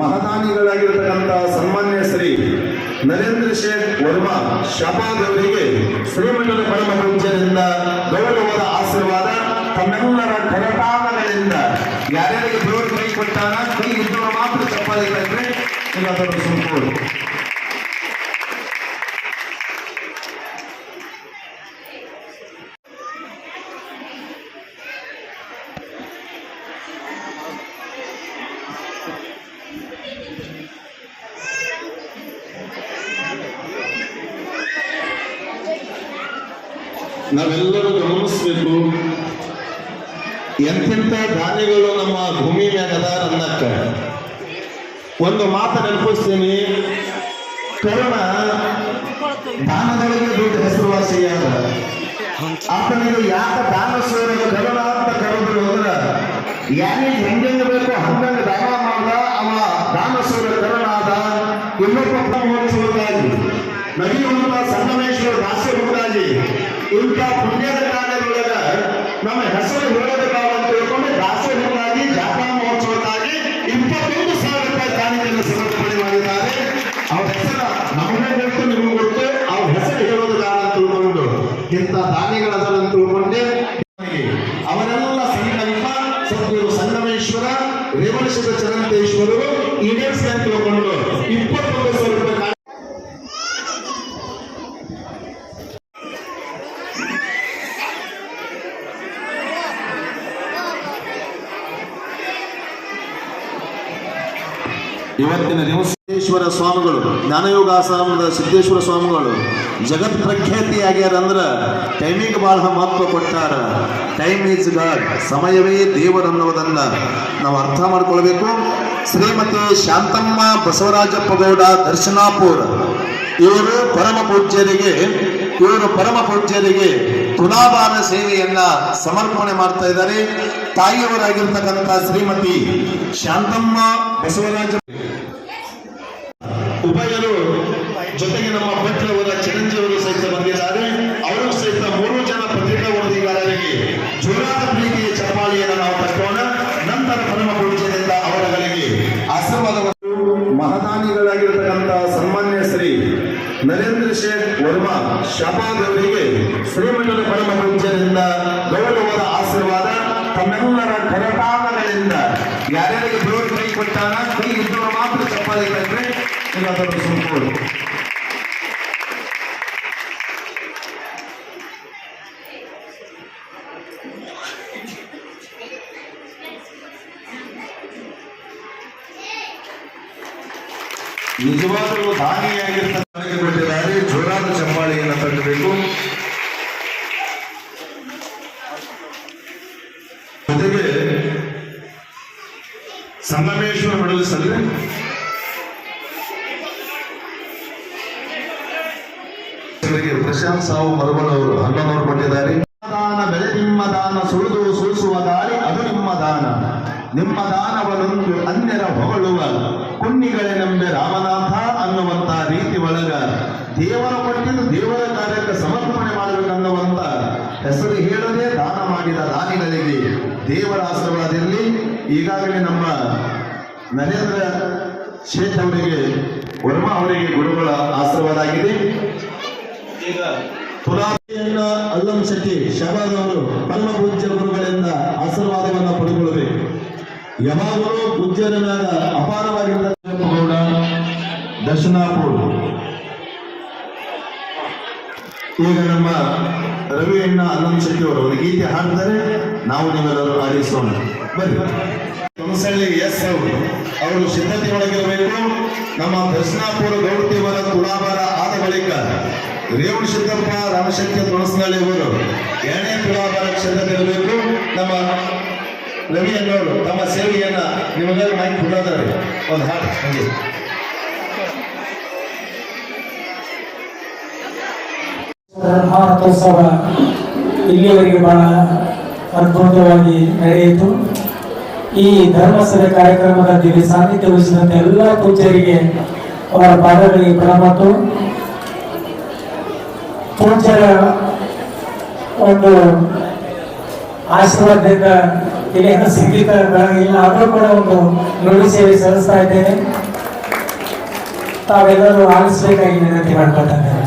ಮಹದಾನಿಗಳಾಗಿರ್ತಕ್ಕಂಥ ಸನ್ಮಾನ್ಯ ಶ್ರೀ ನರೇಂದ್ರ ಶೇಖ್ ವರ್ಮಾ ಶಬಾದ್ ಅವರಿಗೆ ಶ್ರೀಮಠದ ಪರಮ ಪೂಜ್ಯರಿಂದ ಗೌರವದ ಆಶೀರ್ವಾದ, ತಮ್ಮೆಲ್ಲರ ಕರತಾಮಗಳಿಂದ ಯಾರ್ಯಾರಿಗೆ ದೇವರು ಕೈ ಕೊಟ್ಟಾನ, ಕೈ ಇದ್ದವರು ಮಾತ್ರ ಚಪ್ಪಾಳೆ ಕಟ್ಟರೆ ಸುಮ್ಕೋರು ನಾವೆಲ್ಲರೂ ಗಮನಿಸಬೇಕು. ಎಂತೆಂಥ ಧಾನ್ಯಗಳು ನಮ್ಮ ಭೂಮಿ ಅದ ಅನ್ನಕ್ಕ. ಒಂದು ಮಾತು ನೆನಪಿಸ್ತೀನಿ. ಕರ್ಣ ದಾನದೊಳಗೆ ದೊಡ್ಡ ಹೆಸರುವಾಸಿಯಾದ ಆತನಿಗೆ ಯಾಕೆ ದಾನ ಸೇರ ಕರ್ಣ ಅಂತ ಕರೆದ್ರು ಅಂದ್ರೆ ಯಾರಿಗೆ ಹೆಂಗೆಂಗ್ ಬೇಕು ಹಂಗಂಗ್ ದಾನ ಮಾಡ್ದ, ಅವ ದಾನ ಸೇರ ಕರ್ಣ ಆದ. ಇನ್ನೊಬ್ಬ ಮಹೋತ್ಸವಕ್ಕಾಗಿ ನದಿಯುವಂತ ಸಂಗಮೇಶ್ವರ ದಾಸ್ಯ ಮುಂದಾಗಿ ಇಂಥ ಪುಣ್ಯದ ಕಾರ್ಯದೊಳಗ ನಮ್ಮ ಹೆಸರು ಹೇಳಬೇಕಾವ ಅಂತ ತಿಳ್ಕೊಂಡು ದಾಸ್ಯ ಮುಂದಾಗಿ ಜಾತ್ರಾ ಮಹೋತ್ಸವಕ್ಕಾಗಿ ಇಪ್ಪತ್ತೊಂದು ಸಾವಿರ ರೂಪಾಯಿ ಕಾಣಿಕೆಯನ್ನು ಸಮರ್ಪಣೆ ಮಾಡಿದ್ದಾರೆ. ಅವ್ರ ಹೆಸರ ನಮ್ಮನ್ನೇ ಗೊತ್ತು ನಿಮಗೆ ಗೊತ್ತು. ಅವ್ರ ಹೆಸರು ಹೇಳೋದು ದಾನ ಅಂತ ತಿಳ್ಕೊಂಡು ಇಂಥ ದಾನಿಗಳದನ್ನು ತಿಳ್ಕೊಂಡೆ. ಅವರೆಲ್ಲ ಸಂಕಲ್ಪ, ಸದ್ಗುರು ಸಂಗಮೇಶ್ವರ ರೇವಣಶಿವ ಚರಂತೇಶ್ವರರು ಈಡೇರಿಸಿ ಅಂತ ತಿಳ್ಕೊಂಡು ಇಪ್ಪತ್ತೊಂದು ಸಾವಿರ ರೂಪಾಯಿ ಇವತ್ತಿನ ದಿವಸ ಸಿದ್ದೇಶ್ವರ ಸ್ವಾಮಿಗಳು ಜ್ಞಾನಯೋಗ ಆಶ್ರಮದ ಸಿದ್ದೇಶ್ವರ ಸ್ವಾಮಿಗಳು, ಜಗತ್ ಪ್ರಖ್ಯಾತಿಯಾಗ್ಯಾರಂದ್ರ ಟೈಮಿಗೆ ಬಹಳ ಮಹತ್ವ ಕೊಟ್ಟಾರ. ಟೈಮ್ ಈಸ್ ಗಾಡ್ ಸಮಯವೇ ದೇವರನ್ನುವುದನ್ನ ನಾವು ಅರ್ಥ ಮಾಡ್ಕೊಳ್ಬೇಕು. ಶ್ರೀಮತಿ ಶಾಂತಮ್ಮ ಬಸವರಾಜಪ್ಪ ಗೌಡ ದರ್ಶನಾಪುರ, ಇವರು ಪರಮ ಪೂಜ್ಯರಿಗೆ, ಇವರು ಪರಮ ಪೂಜ್ಯರಿಗೆ ತುಲಾಭಾರ ಸೇವೆಯನ್ನ ಸಮರ್ಪಣೆ ಮಾಡ್ತಾ ಇದ್ದಾರೆ. ತಾಯಿಯವರಾಗಿರ್ತಕ್ಕಂಥ ಶ್ರೀಮತಿ ಶಾಂತಮ್ಮ ಬಸವರಾಜ ಉಭಯರು ಜೊತೆಗೆ ನಮ್ಮ ಪತ್ರವರ ಚಿರಂಜೀವರು ಸಹಿತ ಬಂದಿದ್ದಾರೆ. ಅವರು ಸಹಿತ ಮೂರು ಜನ ಪತ್ರಿಕಾ ವರದಿಗಾರರಿಗೆ ಜೋರಾದ ಪ್ರೀತಿಯ ಚಪ್ಪಾಳಿಯನ್ನು ನಾವು ತಟ್ಟೋಣ ನಂತರ ಪರಮ ಪೂಜೆಯಿಂದ ಅವರುಗಳಿಗೆ ಆಶೀರ್ವಾದವನ್ನು. ಮಹದಾನಿಗಳಾಗಿರ್ತಕ್ಕಂಥ ಸನ್ಮಾನ್ಯ ಶ್ರೀ ನರೇಂದ್ರ ಶೇಖ್ ವರ್ಮಾ ಶಬಾದ್ ಅವರಿಗೆ ಶ್ರೀಮಠದ ಪರಮ ಪೂಜೆಯಿಂದ ಗೌರವದ ಆಶೀರ್ವಾದ. ತಮ್ಮೆಲ್ಲರ ಕರತಾಮಗಳಿಂದ ಯಾರ್ಯಾರಿಗೆ ದೇವರು ಕೈ ಕೊಟ್ಟಾನ? ಕೈ ಇದ್ದವರು ಮಾತ್ರ ಚಪ್ಪಾಳೆ ಕಟ್ಟರೆ ಇಲ್ಲಾದರೂ ನಿಜವಾದರೂ ನಿಜವಾಗಲೂ ಜೋರಾದ ಚಪ್ಪಾಳೆಯನ್ನು ತಟ್ಟಬೇಕು ಜೊತೆಗೆ ಸಂಗಮೇಶ್ವರ ಮೆಡಲ್ಸ್ ಇವರಿಗೆ ಪ್ರಶಾಂತ್ ಸಾವು ಮರಬಲ್ ಅವರು ಹನ್ನೊಂದವರು ಕೊಟ್ಟಿದ್ದಾರೆ. ದಾನ ಬೆಳೆ ನಿಮ್ಮ ದಾನ ಸುಳಿದು ಸೂಸುವ ಗಾಳಿ ಅದು ನಿಮ್ಮ ದಾನ. ನಿಮ್ಮ ದಾನವನೊಂದು ಅನ್ಯರ ಹೊಗಳುವ ಕುಣ್ಣಿಗಳೇ ನಂಬೆ ರಾಮನಾಥ ಅನ್ನುವಂತ ರೀತಿ ಒಳಗ ದೇವರ ಕೊಟ್ಟಿದ್ದು ದೇವರ ಕಾರ್ಯಕ್ಕೆ ಸಮರ್ಪಣೆ ಮಾಡಬೇಕನ್ನುವಂತ ಹೆಸರು ಹೇಳದೆ ದಾನ ಮಾಡಿದ ದಾನಿಗಳಿಗೆ ದೇವರ ಆಶೀರ್ವಾದ ಇರಲಿ ಈಗಾಗಲೇ ನಮ್ಮ ನರೇಂದ್ರ ಶೇಖ್ ಅವರಿಗೆ ವರ್ಮಾ ಅವರಿಗೆ ಗುರುಗಳ ಆಶೀರ್ವಾದ ಆಗಿದೆ. ಈಗ ಅಲ್ಲಂ ಶೆಟ್ಟಿ ಶಬಾದ್ ಅವರು ಪರಮ ಪೂಜ್ಯ ಗುರುಗಳಿಂದ ಆಶೀರ್ವಾದವನ್ನು ಪಡೆದುಕೊಳ್ಳಬೇಕು ಯಾವಾಗಲೂ ಗುಜ್ಜರನಾದ ಮ್ಯಾಗ ಅಪಾರವಾಗಿರುವ ಗೌಡ ಈಗ ನಮ್ಮ ರವಿಯಣ್ಣ ಅಲ್ಲಂ ಶೆಟ್ಟಿ ಅವರು ಗೀತೆ ಹಾಡ್ತಾರೆ ನಾವು ನೀವೆಲ್ಲರೂ ಆಲಿಸೋಣ. ಬನ್ನಿ. ತುಮಸಳ್ಳಿ ಎಸ್ ಅವರು ಅವರು ಸಿದ್ಧತೆ ಒಳಗಿರಬೇಕು ನಮ್ಮ ದರ್ಶನಾಪುರ ಗೌಡತಿಯವರ ತುಲಾಭಾರ ಆದ ಬಳಿಕ ರೇವಣ ಸಿದ್ದಪ್ಪ ರಾಮಶಕ್ತಿ ತುಳಸನಳ್ಳಿ ಅವರು ಎರಡನೇ ತುಲಾಭಾರ ಇರಬೇಕು ನಮ್ಮ ರವಿ ಅನ್ನೋರು ತಮ್ಮ ಸೇವೆಯನ್ನ ನಿಮಗೆಲ್ಲ ಮೈಕ್ ಕೊಡೋದಾರೆ ಒಂದು ಹಾಡು, ಹಂಗೆ. ಬ್ರಹ್ಮಾರಥೋತ್ಸವ ಇಲ್ಲಿಯವರೆಗೆ ಬಹಳ ಅದ್ಭುತವಾಗಿ ನಡೆಯಿತು. ಈ ಧರ್ಮಸಭೆ ಕಾರ್ಯಕ್ರಮದಲ್ಲಿ ಸಾನ್ನಿಧ್ಯ ವಹಿಸಿದಂತೆ ಎಲ್ಲ ಪೂಜ್ಯರಿಗೆ ಅವರ ಪಾದಗಳಿಗೆ ಪ್ರಣಾಮತ್ತು ಪೂಜ್ಯರ ಒಂದು ಆಶೀರ್ವಾದದಿಂದ ಇಲ್ಲಿ ಏನೋ ಸಂಗೀತ ಬೆಳಗಿಲ್ಲ ಆದರೂ ಕೂಡ ಒಂದು ನುಡಿ ಸೇವೆ ಸಲ್ಲಿಸ್ತಾ ಇದ್ದೇನೆ. ತಾವೆಲ್ಲರೂ ಆಲಿಸಬೇಕಾಗಿ ವಿನಂತಿ ಮಾಡ್ಕೊಳ್ತಾ ಇದ್ದೇನೆ.